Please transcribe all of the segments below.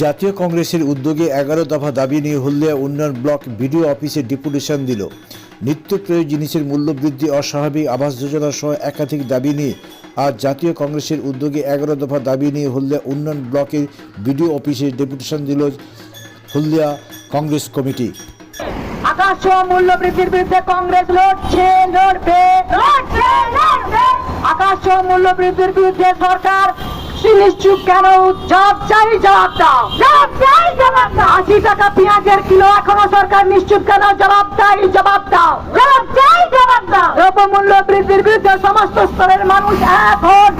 জাতীয় কংগ্রেসের উদ্যোগে এগারো দফা দাবি নিয়ে হলদিয়া উন্নয়ন ব্লক বিডিও অফিসে ডেপুটেশন দিল। নিত্য প্রয়োজন জিনিসের মূল্যবৃদ্ধি, অস্বাভাবিক আবাস যোজনা সহ একাধিক দাবি নিয়ে আজ জাতীয় কংগ্রেসের উদ্যোগে এগারো দফা দাবি নিয়ে হলদিয়া উন্নয়ন ব্লকের বিডিও অফিসে ডেপুটেশন দিল হলদিয়া কংগ্রেস কমিটি। আকাশ মূল্য বৃদ্ধির বিরুদ্ধে কংগ্রেস লড়ছে আকাশ মূল্য বৃদ্ধির বিরুদ্ধে সরকার নিশ্চুপ কেন? জবাব চাই জবাব দাও। জবাব চাই জবাব দাও। আশি টাকা পেঁয়াজের কিলো এখনও সরকার নিশ্চুপ কেন? জবাব চাই জবাব দাও। জবাব চাই জবাব দাও। দ্রব্য মূল্য বৃদ্ধির বিরুদ্ধে সমস্ত স্তরের মানুষ এক হন।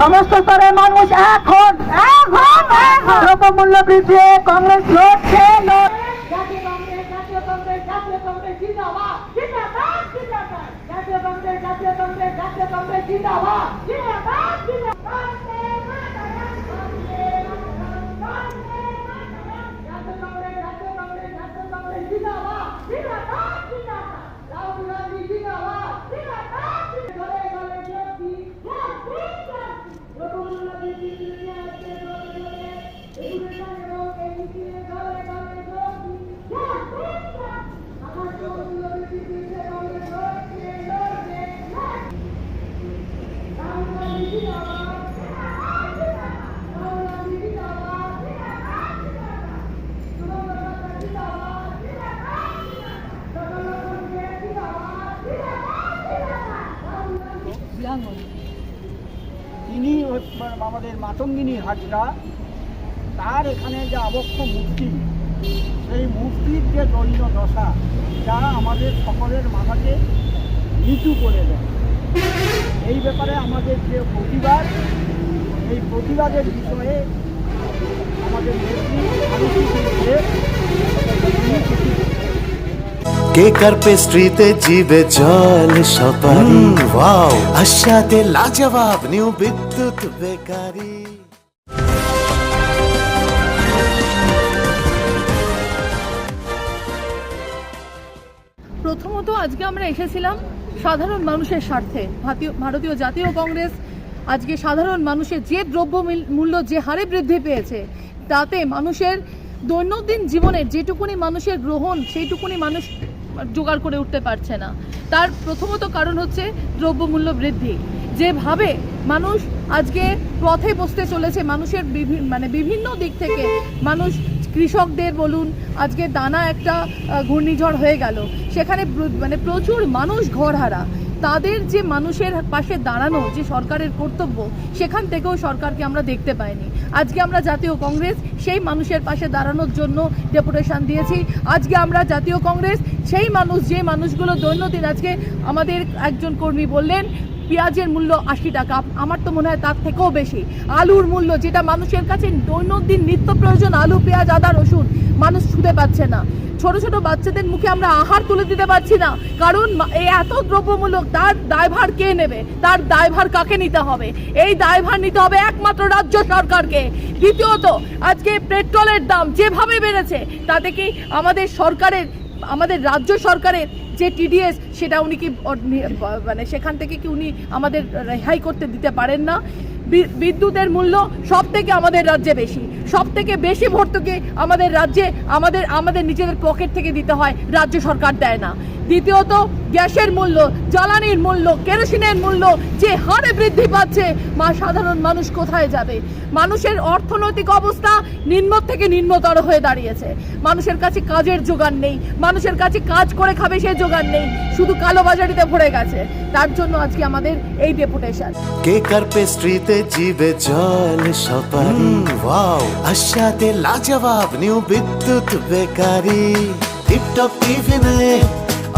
সমস্ত স্তরের মানুষ এক হন। এক হন এক হন। দ্রব্য মূল্য বৃদ্ধি কংগ্রেস লড়ছে লড়ছে জাতীয় গান্ধী তিনি আমাদের মাতঙ্গিনী হাজরা। তার এখানে যে আবক্ষ মূর্তি, সেই মূর্তির যে দৈন্য দশা, যা আমাদের সকলের মাথাকে নিচু করে দেয়। এই ব্যাপারে আমাদের যে প্রতিবাদ, এই প্রতিবাদের বিষয়ে আমাদের নেত্রী কেকার পেস্ট্রিতে জিবে জল সপারি ওয়াও। আশাতে লাজবাব নিউ বিদ্যুৎ বেকারি। প্রথমত আজকে আমরা এসেছিলাম সাধারণ মানুষের স্বার্থে। ভারতীয় ভারতীয় জাতীয় কংগ্রেস আজকে সাধারণ মানুষের যে দ্রব্য মূল্য যে হারে বৃদ্ধি পেয়েছে তাতে মানুষের দৈনন্দিন জীবনের যেটুকুনি মানুষের গ্রহণ সেইটুকুনি মানুষ জোগাড় করে উঠতে পারছে না। তার প্রথমত কারণ হচ্ছে দ্রব্যমূল্য বৃদ্ধি। যেভাবে মানুষ আজকে পথে বসতে চলেছে, মানুষের বিভি- মানে বিভিন্ন দিক থেকে মানুষ, কৃষকদের বলুন, আজকে দানা একটা ঘূর্ণিঝড় হয়ে গেল। সেখানে মানে প্রচুর মানুষ ঘরহারা। তাদের যে মানুষের পাশে দাঁড়ানো যে সরকারের কর্তব্য, সেখান থেকেও সরকারকে আমরা দেখতে পাইনি। আজকে আমরা জাতীয় কংগ্রেস, সেই মানুষের পাশে দাঁড়ানোর জন্য ডেপুটেশন দিয়েছি। আজকে আমরা জাতীয় কংগ্রেস, সেই মানুষ, যে মানুষগুলো দৈনন্দিন আজকে আমাদের একজন কর্মী বললেন, পেঁয়াজের মূল্য আশি টাকা। আমার তো মনে হয় তার থেকেও বেশি। আলুর মূল্য, যেটা মানুষের কাছে দৈনন্দিন নিত্য প্রয়োজন, আলু, পেঁয়াজ, আদা, রসুন, মানুষ ছুঁতে পাচ্ছে না। ছোট ছোট বাচ্চাদের মুখে আমরা আহার তুলে দিতে পারছি না। কারণ এই এত দ্রব্যমূলক, তার দায়ভার কে নেবে? তার দায়ভার কাকে নিতে হবে? এই দায়ভার নিতে হবে একমাত্র রাজ্য সরকারকে। দ্বিতীয়ত, আজকে পেট্রোলের দাম যেভাবে বেড়েছে, তাতে কি আমাদের সরকারের, আমাদের রাজ্য সরকারের যে টিডিএস, সেটা উনি কি মানে সেখান থেকে কি উনি আমাদের রেহাই করতে দিতে পারেন না? বিদ্যুতের মূল্য সব থেকে আমাদের রাজ্যে বেশি। সব থেকে বেশি ভর্তুকি আমাদের রাজ্যে আমাদের আমাদের নিজেদের পকেট থেকে দিতে হয়। রাজ্য সরকার দেয় না। দ্বিতীয়ত গ্যাসের মূল্য জ্বালানির মূল্য কেরোসিনের মূল্য যে হারে বৃদ্ধি পাচ্ছে মা সাধারণ মানুষ কোথায় যাবে? মানুষের অর্থনৈতিক অবস্থা নিম্ন থেকে নিম্নতর হয়ে দাঁড়িয়েছে। মানুষের কাছে কাজের জোগান নেই মানুষের কাছে কাজ করে খাবে সে জোগান নেই শুধু কালোবাজারিতে ভরে গেছে। তার জন্য আজকে আমাদের এই ডেপুটেশন। কেকার পেস্ট্রিতে জিবে জল সপারি ওয়াও আশাতে লাজবাব নিউ বিদ্যুৎ বেকারি। টিপটপ টিফিনে